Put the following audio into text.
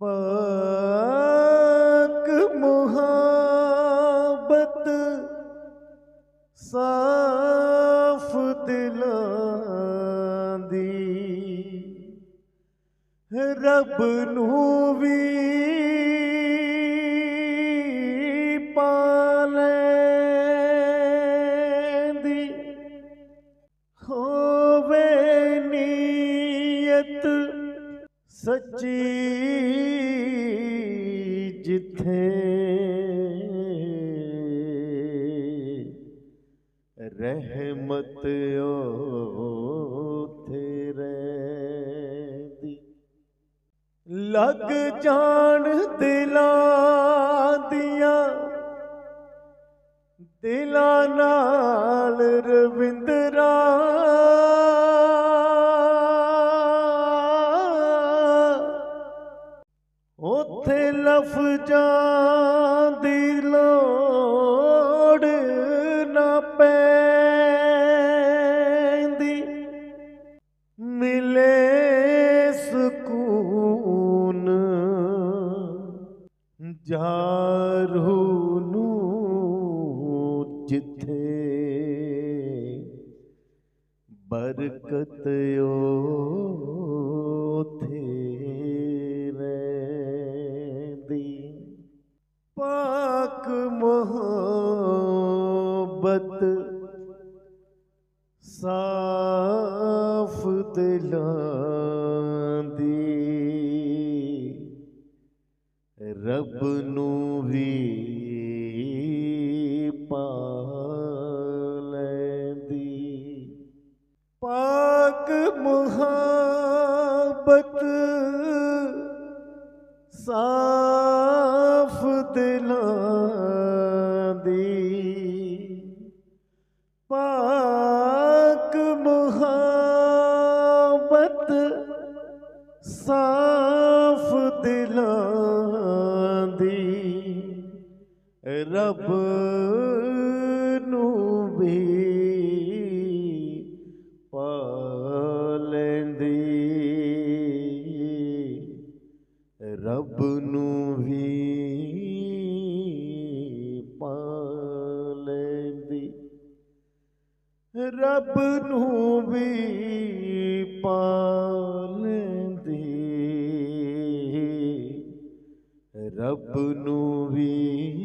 ਪਾਕ ਮੁਹੱਬਤ ਸਾਫ਼ ਦਿਲਾਂ ਦੀ। ਰੱਬ ਨੂੰ ਵੀ ਸੱਚੀ ਜਿੱਥੇ ਰਹਿਮਤ ਓਥੇ ਰਹਿੰਦੀ। ਲੱਗ ਜਾਣ ਦਿਲਾਂ ਦੀਆਂ ਦਿਲਾਂ ਨਾਲ ਰਵਿੰਦਰ ਲਫ਼ਜ਼ਾਂ ਦੀ ਲੋੜ ਨਾ ਪੈਂਦੀ। ਮਿਲੇ ਸਕੂਨ ਜਾਰੂ ਨੂੰ ਜਿੱਥੇ ਬਰਕਤ ਓਥੇ ਮੁਹੱਬਤ ਸਾਫ਼ ਦਿਲਾਂ ਦੀ। ਰੱਬ ਨੂੰ ਵੀ ਪਾਲੈਂਦੀ ਪਾਕ ਮੁਹੱਬਤ ਸਾਫ਼ ਦਿਲਾਂ ਰੱਬ ਨੂੰ ਵੀ ਪਾਲੈਂਦੀ। ਰੱਬ ਨੂੰ ਵੀ ਪਾਲੈਂਦੀ। ਰੱਬ ਨੂੰ ਵੀ ਪਾਲੈਂਦੀ। ਰੱਬ ਨੂੰ ਵੀ